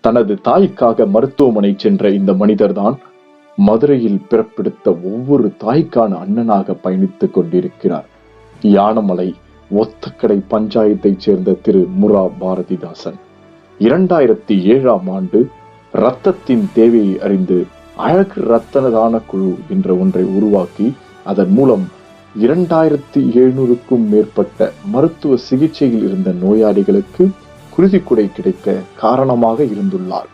தனது தாய்க்காக மருத்துவமனை சென்ற இந்த மனிதர்தான் மதுரையில் பிறப்பெடுத்த ஒவ்வொரு தாய்க்கான அண்ணனாக பயணித்துக் கொண்டிருக்கிறார். யானமலை ஒத்தக்கடை பஞ்சாயத்தைச் சேர்ந்த திரு முரா பாரதிதாசன். இரண்டாயிரத்தி ஏழாம் ஆண்டு இரத்தத்தின் தேவையை அறிந்து அழகு ரத்தனதான குழு என்ற ஒன்றை உருவாக்கி அதன் மூலம் இரண்டாயிரத்தி எழுநூறுக்கும் மேற்பட்ட மருத்துவ சிகிச்சையில் இருந்த நோயாளிகளுக்கு குருதிக்குடை கிடைக்க காரணமாக இருந்துள்ளார்.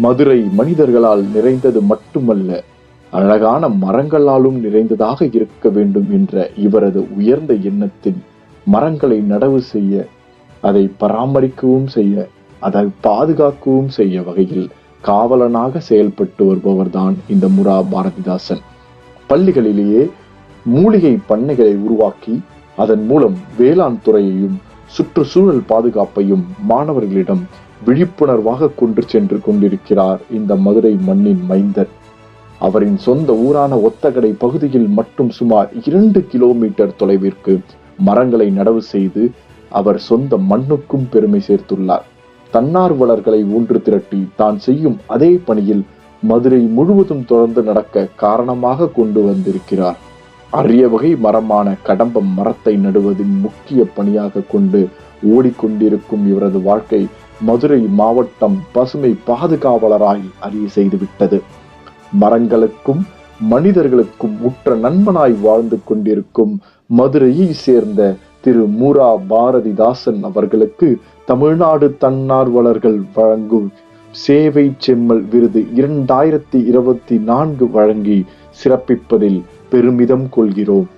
மதுரை மனிதர்களால் நிறைந்தது மட்டுமல்ல அழகான மரங்களாலும் நிறைந்ததாக இருக்க வேண்டும் என்ற இவரது உயர்ந்த எண்ணத்தில் மரங்களை நடவு செய்ய அதை பராமரிக்கவும் செய்ய அதை பாதுகாக்கவும் செய்ய வகையில் காவலனாக செயல்பட்டு வருபவர்தான் இந்த முரா பாரதிதாசன். பள்ளிகளிலேயே மூலிகை பண்ணைகளை உருவாக்கி அதன் மூலம் வேளாண் துறையையும் சுற்றுச்சூழல் பாதுகாப்பையும் மாணவர்களிடம் விழிப்புணர்வாக கொண்டு சென்று கொண்டிருக்கிறார் இந்த மதுரை மண்ணின் மைந்தர். அவரின் சொந்த ஊரான ஒத்தகடை பகுதியில் மட்டும் சுமார் இரண்டு கிலோமீட்டர் தொலைவிற்கு மரங்களை நடவு செய்து அவர் சொந்த மண்ணுக்கும் பெருமை சேர்த்துள்ளார். தன்னார்வலர்களை ஒன்று திரட்டி தான் செய்யும் அதே பணியில் மதுரை முழுவதும் தொடர்ந்து நடக்க காரணமாக கொண்டு வந்திருக்கிறார். அரிய வகை மரமான கடம்பம் மரத்தை நடுவதின் முக்கிய பணியாக கொண்டு ஓடிக்கொண்டிருக்கும் இவரது வாழ்க்கை மதுரை மாவட்டம் பசுமை பாதுகாவலராய் அறிய செய்துவிட்டது. மரங்களுக்கும் மனிதர்களுக்கும் உற்ற நண்பனாய் வாழ்ந்து கொண்டிருக்கும் மதுரையை சேர்ந்த திரு மூரா பாரதிதாசன் அவர்களுக்கு தமிழ்நாடு தன்னார்வலர்கள் வழங்கும் சேவை செம்மல் விருது இரண்டாயிரத்தி இருபத்தி நான்கு வழங்கி சிறப்பிப்பதில் பெருமிதம் கொள்கிறோம்.